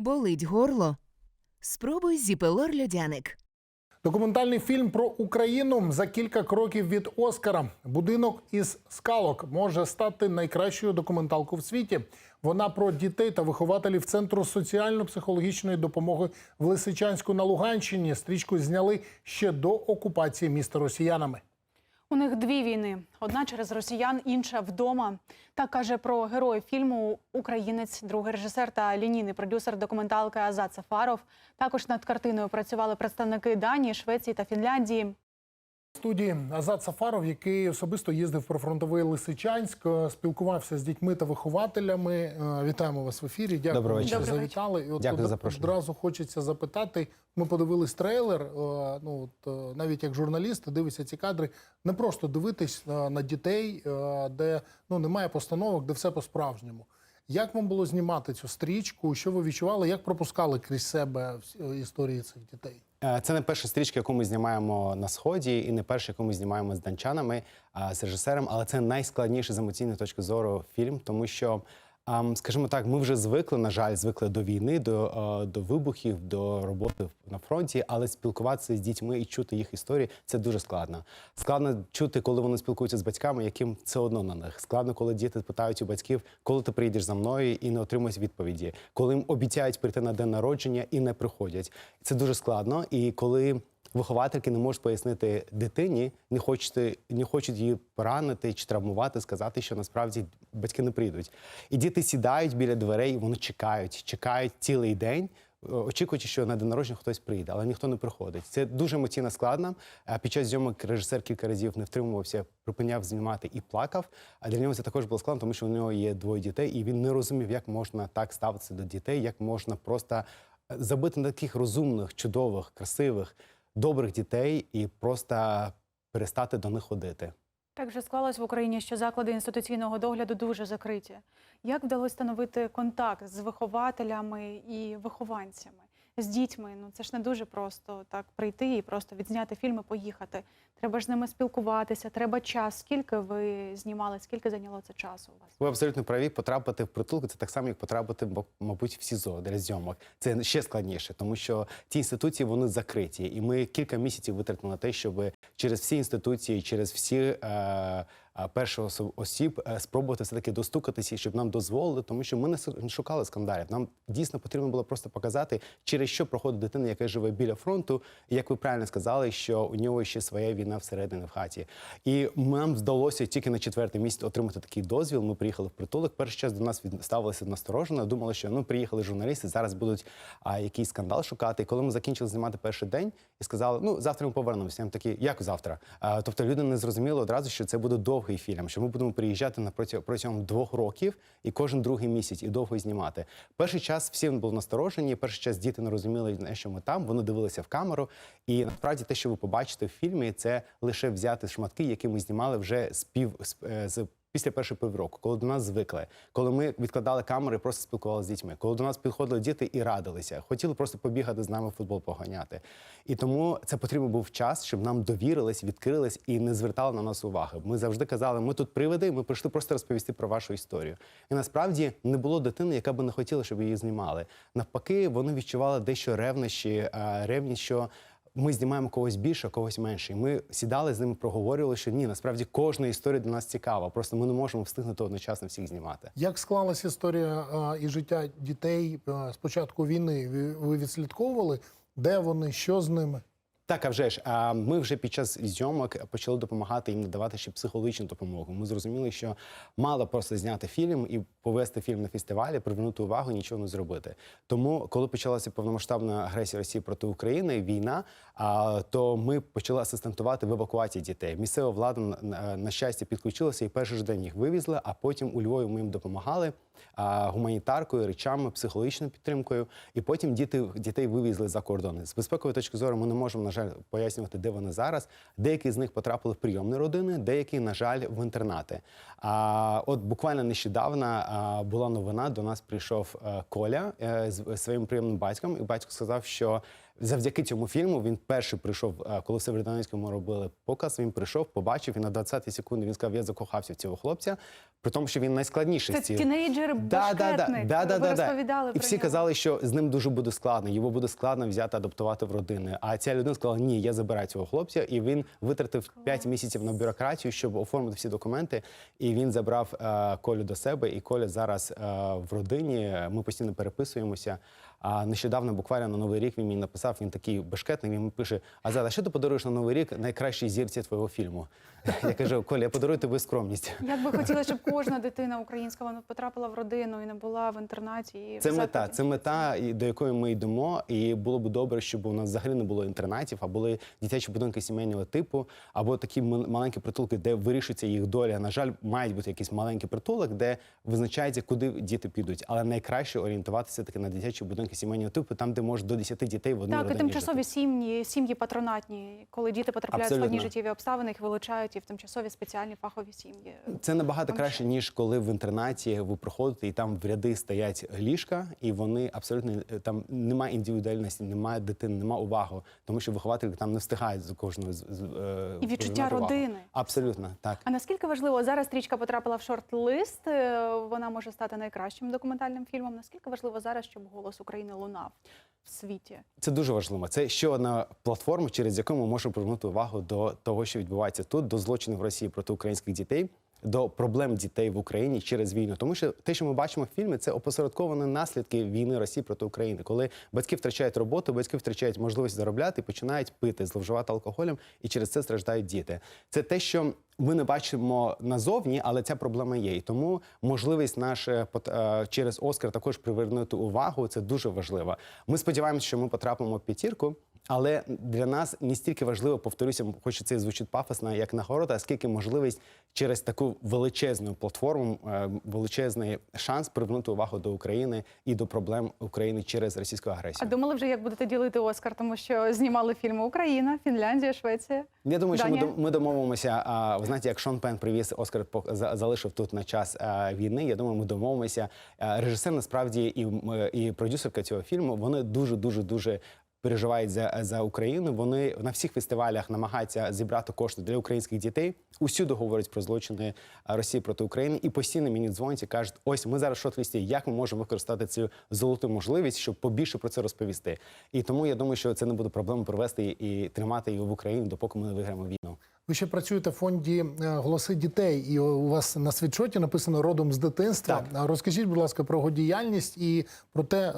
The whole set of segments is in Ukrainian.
Болить горло? Спробуй зіпелор льодяник. Документальний фільм про Україну за кілька кроків від Оскара. Будинок із скалок може стати найкращою документалкою в світі. Вона про дітей та вихователів центру соціально-психологічної допомоги в Лисичанську на Луганщині. Стрічку зняли ще до окупації міста росіянами. У них дві війни: одна через росіян, інша вдома. Так каже про героїв фільму Українець, другий режисер та лінійний продюсер документалки Азат Сафаров. Також над картиною працювали представники Данії, Швеції та Фінляндії. Студії Азат Сафаров, який особисто їздив про фронтовий Лисичанськ, е, спілкувався з дітьми та вихователями. Е, Вітаємо вас в ефірі. Дякую, Доброго що. Доброго завітали. І от Дякую за одразу хочеться запитати. Ми подивились трейлер. е, Ну от навіть як журналіст дивишся ці кадри. Не просто дивитись на дітей, де ну немає постановок, де все по-справжньому. Як вам було знімати цю стрічку? Що ви відчували? Як пропускали крізь себе історії цих дітей? Е, Це не перша стрічка, яку ми знімаємо на сході, і не перша, яку ми знімаємо з данчанами, з режисером. Але це найскладніший з емоційної точки зору фільм, тому що, скажімо так, ми вже звикли, на жаль, звикли до війни, до, до вибухів, до роботи на фронті, але спілкуватися з дітьми і чути їх історії це дуже складно. Складно чути, коли вони спілкуються з батьками, яким все одно на них. Складно, коли діти питають у батьків, коли ти приїдеш за мною і не отримують відповіді, коли їм обіцяють прийти на день народження і не приходять. Це дуже складно. І коли виховательки не можуть пояснити дитині, не хочуть, не хочуть її поранити чи травмувати, сказати, що насправді батьки не прийдуть. І діти сідають біля дверей, вони чекають, чекають цілий день. е, Очікуючи, що на день народження хтось прийде, але ніхто не приходить. Це дуже емоційно складно. Е, Під час зйомок режисер кілька разів не втримувався, припиняв знімати і плакав. А для нього це також було складно, тому що у нього є двоє дітей, і він не розумів, як можна так ставитися до дітей, як можна просто е, забити на таких розумних, чудових, красивих, добрих дітей і просто перестати до них ходити. Так вже склалось в Україні, що заклади інституційного догляду дуже закриті. Як вдалося встановити контакт з вихователями і вихованцями, з дітьми? Ну це ж не дуже просто так прийти і просто відзняти фільм і поїхати. Треба ж з ними спілкуватися, треба час. Скільки ви знімали, скільки зайняло це часу у вас? Ви абсолютно праві. Потрапити в притулку це так само, як потрапити, мабуть, в СІЗО для зйомок. Це ще складніше, тому що ті інституції вони закриті, і ми кілька місяців витратили на те, щоб через всі інституції, через всі. Е, Перших осіб е, спробувати все таки достукатися, щоб нам дозволили, тому що ми не шукали скандалів. Нам дійсно потрібно було просто показати, через що проходить дитина, яка живе біля фронту. Як ви правильно сказали, що у нього ще своя війна всередині в хаті. І нам вдалося тільки на четвертий місяць отримати такий дозвіл. Ми приїхали в притулок. Перший час до нас від- ставилися насторожено. Думали, що ну приїхали журналісти, зараз будуть а, якийсь скандал шукати. І коли ми закінчили знімати перший день і сказали, ну завтра ми повернемося. Я такі, як завтра? А, тобто люди не зрозуміли одразу, що це буде довгий фільм, що ми будемо приїжджати на протягом двох років і кожен другий місяць і довго знімати. Перший час всі були насторожені. Перший час діти не розуміли, що ми там. Вони дивилися в камеру. І насправді те, що ви побачите в фільмі, це лише взяти шматки, які ми знімали вже з пів е, з після першого півроку, коли до нас звикли, коли ми відкладали камери, і просто спілкувалися з дітьми, коли до нас підходили діти і радилися, хотіли просто побігати з нами футбол поганяти. І тому це потрібен був час, щоб нам довірились, відкрились і не звертали на нас уваги. Ми завжди казали, ми тут привиди, ми прийшли просто розповісти про вашу історію. І насправді не було дитини, яка би не хотіла, щоб її знімали. Навпаки, вони відчували дещо ревнощі, е, ревність, що. Ми знімаємо когось більше, когось менше. І Ми сідали з ними, проговорювали, що ні, насправді кожна історія для нас цікава. Просто ми не можемо встигнути одночасно всіх знімати. Як склалась історія а, і життя дітей а, з початку війни? Ви, ви відслідковували, де вони, що з ними? Так, а вже ж а, ми вже під час зйомок почали допомагати їм надавати ще психологічну допомогу. Ми зрозуміли, що мало просто зняти фільм і повести фільм на фестивалі, привернути увагу, нічого не зробити. Тому, коли почалася повномасштабна агресія Росії проти України, війна, а, то ми почали асистентувати в евакуації дітей. Місцева влада на, щастя підключилася і перший ж день їх вивезли. А потім у Львові ми їм допомагали гуманітаркою, речами, психологічною підтримкою. І потім діти дітей вивезли за кордони. З безпекової точки зору ми не можемо на жаль пояснювати, де вони зараз. Деякі з них потрапили в прийомні родини, деякі, на жаль, в інтернати. А от буквально нещодавно була новина. До нас прийшов е, Коля е, з своїм прийомним батьком, і батько сказав, що Завдяки цьому фільму він перший прийшов, е, коли в Северодонецькому робили показ. Він прийшов, побачив і на 20 секунди він сказав, я закохався в цього хлопця, при тому, що він найскладніший Це тінейджер башкетник. Да, да, Ви да, да. розповідали І всі нього. казали, що з ним дуже буде складно, його буде складно взяти, адаптувати в родини. А ця людина сказала, ні, я забираю цього хлопця, і він витратив 5 місяців на бюрократію, щоб оформити всі документи. І він забрав е, Колю до себе. І Коля зараз е, в родині. Ми постійно переписуємося. А нещодавно, буквально на новий рік, він мені написав. Він такий бешкетний. Він пише: а що ти подаруєш на новий рік найкращій зірці твого фільму? Я кажу, Коля, я подарую тобі скромність. Як би хотіла, щоб кожна дитина українська вона потрапила в родину і не була в інтернаті. І Це мета, це мета, до якої ми йдемо. І було б добре, щоб у нас взагалі не було інтернатів, а були дитячі будинки сімейного типу, або такі маленькі притулки, де вирішується їх доля. На жаль, мають бути якийсь маленький притулок, де визначається, куди діти підуть. Але найкраще орієнтуватися таки на дитячі будинки сімейного типу, там, де може до 10 дітей в одній Так, і тимчасові сім'ї, сім'ї патронатні, коли діти потрапляють в складні життєві обставини, їх вилучають і в тимчасові спеціальні фахові сім'ї. Це набагато краще, ніж коли в інтернаті ви приходите і там в ряди стоять ліжка, і вони абсолютно е, там немає індивідуальності, немає дитини, немає уваги, тому що вихователі там не встигають за кожною з- з- е, І відчуття приділяти увагу. родини. Абсолютно так. А наскільки важливо зараз стрічка потрапила в шорт-лист? е, Вона може стати найкращим документальним фільмом. Наскільки важливо зараз, щоб голос України лунав в світі? Це дуже важливо. Це ще одна платформа, через яку ми можемо привернути увагу до того, що відбувається тут, до злочинів Росії проти українських дітей. До проблем дітей в Україні через війну, тому що те, що ми бачимо в фільмі, це опосередковані наслідки війни Росії проти України, коли батьки втрачають роботу, батьки втрачають можливість заробляти, починають пити, зловживати алкоголем, і через це страждають діти. Це те, що ми не бачимо назовні, але ця проблема є. І тому можливість наша е, через Оскар також привернути увагу. Це дуже важливо. Ми сподіваємося, що ми потрапимо в п'ятірку. Але для нас не стільки важливо, повторюся, хоч це і звучить пафосно, як нагорода, а скільки можливість через таку величезну платформу, е, величезний шанс привернути увагу до України і до проблем України через російську А агресію. думали вже, як будете ділити Оскар, тому що знімали фільми Україна, Фінляндія, Швеція. Я думаю, що ми, ми домовимося. А, ви знаєте, як Шон Пен привіз Оскар, залишив тут на час війни. Я думаю, ми домовимося. Режисер насправді і, і продюсерка цього фільму вони дуже дуже дуже. Переживають за, за Україну. Вони на всіх фестивалях намагаються зібрати кошти для українських дітей. Усюди говорять про злочини Росії проти України, і постійно мені дзвонять і кажуть: ось ми зараз в шорт-лісті, як ми можемо використати цю золоту можливість, щоб побільше про це розповісти. І тому я думаю, що це не буде проблема провести і тримати його в Україні, допоки ми не виграємо війну. Ви ще працюєте в фонді е, голоси дітей, і у вас на світшоті написано родом з дитинства. Так. Розкажіть, будь ласка, про його діяльність і про те, е,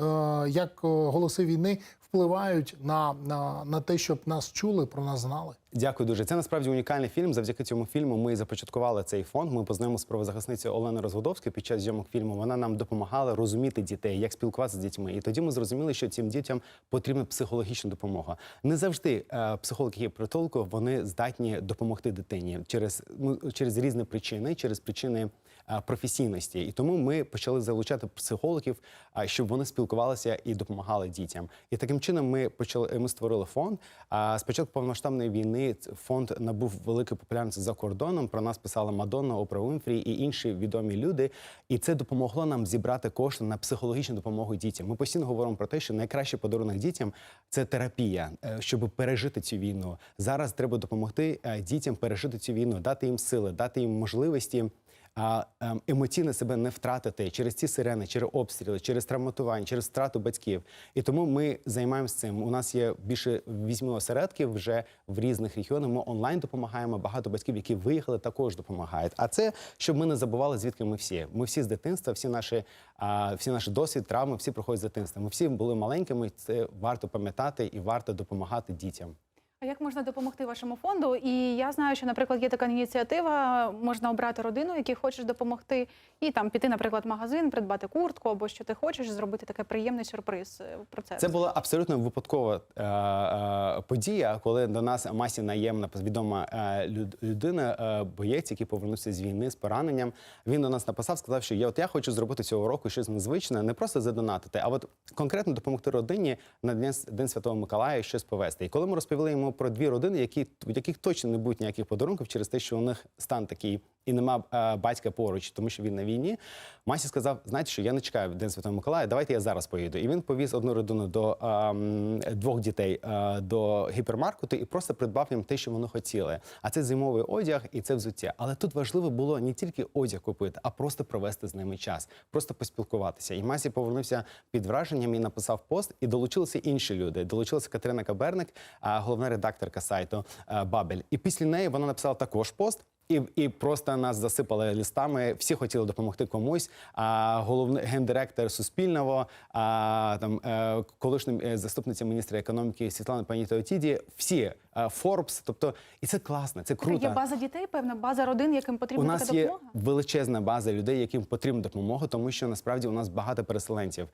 як е, голоси війни впливають на, на, на те, щоб нас чули, про нас знали. Дякую дуже. Це насправді унікальний фільм. Завдяки цьому фільму ми започаткували цей фонд. Ми познайомилися з правозахисницею Оленою Розводовською під час зйомок фільму. Вона нам допомагала розуміти дітей, як спілкуватися з дітьми. І тоді ми зрозуміли, що цим дітям потрібна психологічна допомога. Не завжди е, психологи притулку вони здатні допомогти дитині через ну через різні причини, через причини. Е, Професійності, і тому ми почали залучати психологів, а, щоб вони спілкувалися і допомагали дітям. І таким чином ми почали. Ми створили фонд. А спочатку повноштабної війни фонд набув великої популярності за кордоном. Про нас писала Мадонна, Опра Уінфрі і інші відомі люди. І це допомогло нам зібрати кошти на психологічну допомогу дітям. Ми постійно говоримо про те, що найкращий подарунок дітям це терапія, е, щоб пережити цю війну. Зараз треба допомогти е, дітям пережити цю війну, дати їм сили, дати їм можливості а, ем, емоційно себе не втратити через ці сирени, через обстріли, через травматування, через втрату батьків. І тому ми займаємося цим. У нас є більше вісьми осередків вже в різних регіонах. Ми онлайн допомагаємо. Багато батьків, які виїхали, також допомагають. А це щоб ми не забували, звідки ми всі. Ми всі з дитинства, всі наші, всі наші досвід, травми, всі проходять з дитинства. Ми всі були маленькими. Це варто пам'ятати і варто допомагати дітям. А як можна допомогти вашому фонду? І я знаю, що, наприклад, є така ініціатива, можна обрати родину, якій хочеш допомогти, і там піти, наприклад, в магазин, придбати куртку або що ти хочеш, зробити такий приємний сюрприз. е, Про це була абсолютно випадкова е, е, подія, коли до нас Масі наємна відома е, люд- людина, е, боєць, який повернувся з війни з пораненням. Він до нас написав, сказав, що я от я хочу зробити цього року щось незвичне, не просто задонатити, а от конкретно допомогти родині на день, день Святого Миколая щось повести. І коли ми розповіли йому про дві родини, які в яких точно не будуть ніяких подарунків через те, що у них стан такий і нема е, батька поруч, тому що він на війні. Масі сказав: знаєте, що я не чекаю День Святого Миколая, давайте я зараз поїду. І він повіз одну родину до ем, двох дітей е, до гіпермаркету і просто придбав їм те, що вони хотіли. А це зимовий одяг і це взуття. Але тут важливо було не тільки одяг купити, а просто провести з ними час, просто поспілкуватися. І Масі повернувся під враженням і написав пост, і долучилися інші люди. Долучилася Катерина Каберник, а, головна редакторка сайту е, Бабель. І після неї вона написала також пост. І, і просто нас засипали листами. Всі хотіли допомогти комусь. А головний гендиректор Суспільного, а там е, колишня е, заступниця міністра економіки Світлана Панітоотіді, всі е, Форбс. Тобто, і це класно, це круто. є база дітей, певна база родин, яким У потрібна нас така є допомога. величезна база людей, яким потрібна допомога, тому що насправді у нас багато переселенців,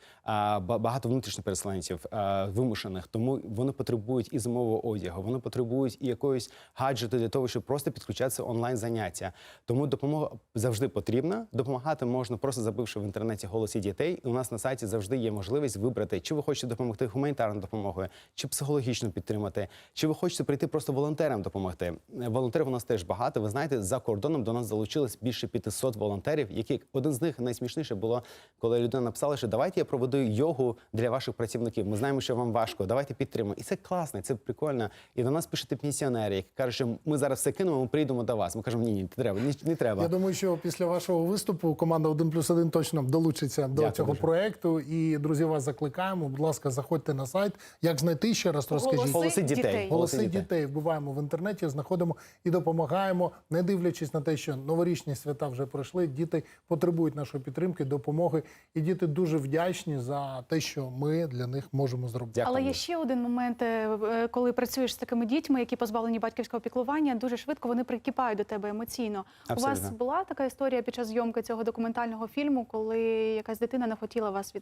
багато внутрішніх переселенців вимушених. Тому вони потребують і зимового одягу, вони потребують і якоїсь гаджету для того, щоб просто підключатися онлайн заняття. Тому допомога завжди потрібна. Допомагати можна просто забивши в інтернеті голосі дітей. І у нас на сайті завжди є можливість вибрати, чи ви хочете допомогти гуманітарною допомогою, чи психологічно підтримати, чи ви хочете прийти просто волонтерам допомогти. Е, Волонтерів у нас теж багато. Ви знаєте, за кордоном до нас залучилось більше 500 волонтерів. Які один з них найсмішніше було, коли людина написала, що давайте я проведу йогу для ваших працівників. Ми знаємо, що вам важко. Давайте підтримуємо. І це класно, це прикольно. І до нас пишуть пенсіонери, які кажуть, що ми зараз все кинемо, ми прийдемо до вас. Ми кажемо, ні, ні, не треба, ні, не треба. Я думаю, що після вашого виступу команда 1 плюс 1 точно долучиться до Дякую цього дуже. проекту. І друзі, вас закликаємо. Будь ласка, заходьте на сайт. Як знайти ще раз розкажіть. Голоси Голоси дітей. дітей. Голоси Голоси дітей вбиваємо в інтернеті, знаходимо і допомагаємо, не дивлячись на те, що новорічні свята вже пройшли. Діти потребують нашої підтримки, допомоги, і діти дуже вдячні за те, що ми для них можемо зробити. Дякую. Але є ще один момент, е, е, коли працюєш з такими дітьми, які позбавлені батьківського піклування, дуже швидко вони прикипають до тебе емоційно. У вас була така історія під час зйомки цього документального фільму, коли якась дитина не хотіла вас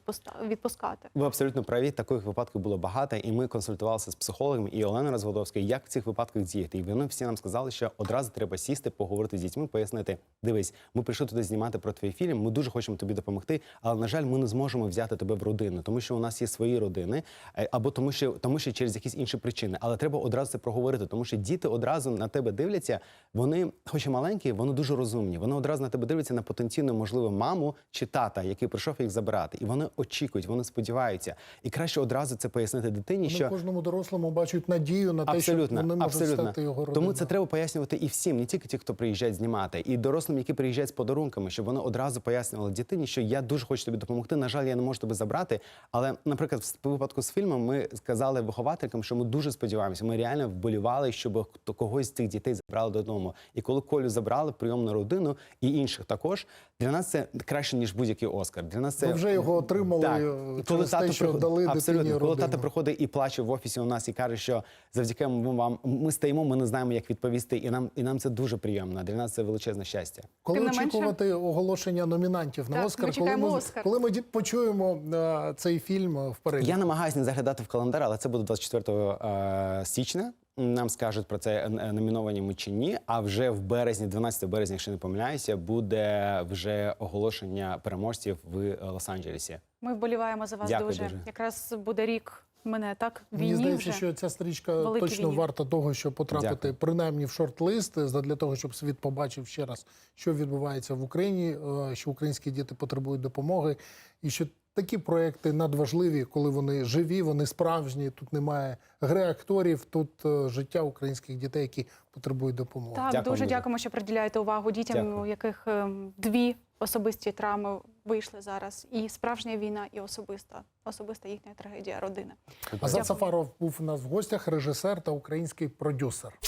відпускати? Ви абсолютно праві. Таких випадків було багато, і ми консультувалися з психологом і Оленою Розводовською, як в цих випадках діяти. І вони всі нам сказали, що одразу треба сісти, поговорити з дітьми, пояснити: дивись, ми прийшли туди знімати про твій фільм. Ми дуже хочемо тобі допомогти, але на жаль, ми не зможемо взяти тебе в родину, тому що у нас є свої родини, е, або тому, що тому, що через якісь інші причини. Але треба одразу це проговорити, тому що діти одразу на тебе дивляться. Вони, хоч і маленькі, вони дуже розумні. Вони одразу на тебе дивляться на потенційну можливу маму чи тата, який прийшов їх забирати, і вони очікують, вони сподіваються. І краще одразу це пояснити дитині, Вони що кожному дорослому бачать надію на те, що вони можуть абсолютно. стати його родиною. Тому це треба пояснювати і всім, не тільки ті, хто приїжджають знімати, і дорослим, які приїжджають з подарунками, щоб вони одразу пояснювали дитині, що я дуже хочу тобі допомогти. На жаль, я не можу тебе забрати. Але, наприклад, в випадку з фільмом ми сказали вихователькам, що ми дуже сподіваємося. Ми реально вболівали, щоб хто- когось з цих дітей забрали додому. І коли Колю забрали прийомну родину і інших також, для нас це краще ніж будь-який Оскар. Для нас це Ви вже його отримали Так. е, через те, що приход- дали Абсолютно. дитині коли родину. тато приходить і плаче в офісі у нас і каже, що завдяки ми вам ми стоїмо, ми не знаємо, як відповісти, і нам і нам це дуже приємно. Для нас це величезне щастя. Коли Тим не менше- очікувати оголошення номінантів на Так, Оскар, ми коли ми, Оскар. коли ми ді- почуємо е, цей фільм в переліку? Я намагаюся не заглядати в календар, але це буде 24 е, січня. Нам скажуть про це е, е, номіновані ми чи ні. А вже в березні, 12 березня, якщо не помиляюся, буде вже оголошення переможців в е, Лос-Анджелесі. Ми вболіваємо за вас Дякую дуже. дуже. Якраз буде рік мене так Мені війні здається, вже. що ця стрічка Великій точно війні. варта того, щоб потрапити Дякую. принаймні в шорт-лист для того, щоб світ побачив ще раз, що відбувається в Україні, що українські діти потребують допомоги, і що такі проекти надважливі, коли вони живі, вони справжні. Тут немає гри акторів, тут е, життя українських дітей, які потребують допомоги. Так, Дякую дуже дуже. дякуємо, що приділяєте увагу дітям, Дякую. у яких ем, дві особисті травми вийшли зараз. І справжня війна, і особиста, особиста їхня трагедія родини. Азат Сафаров був у нас в гостях, режисер та український продюсер.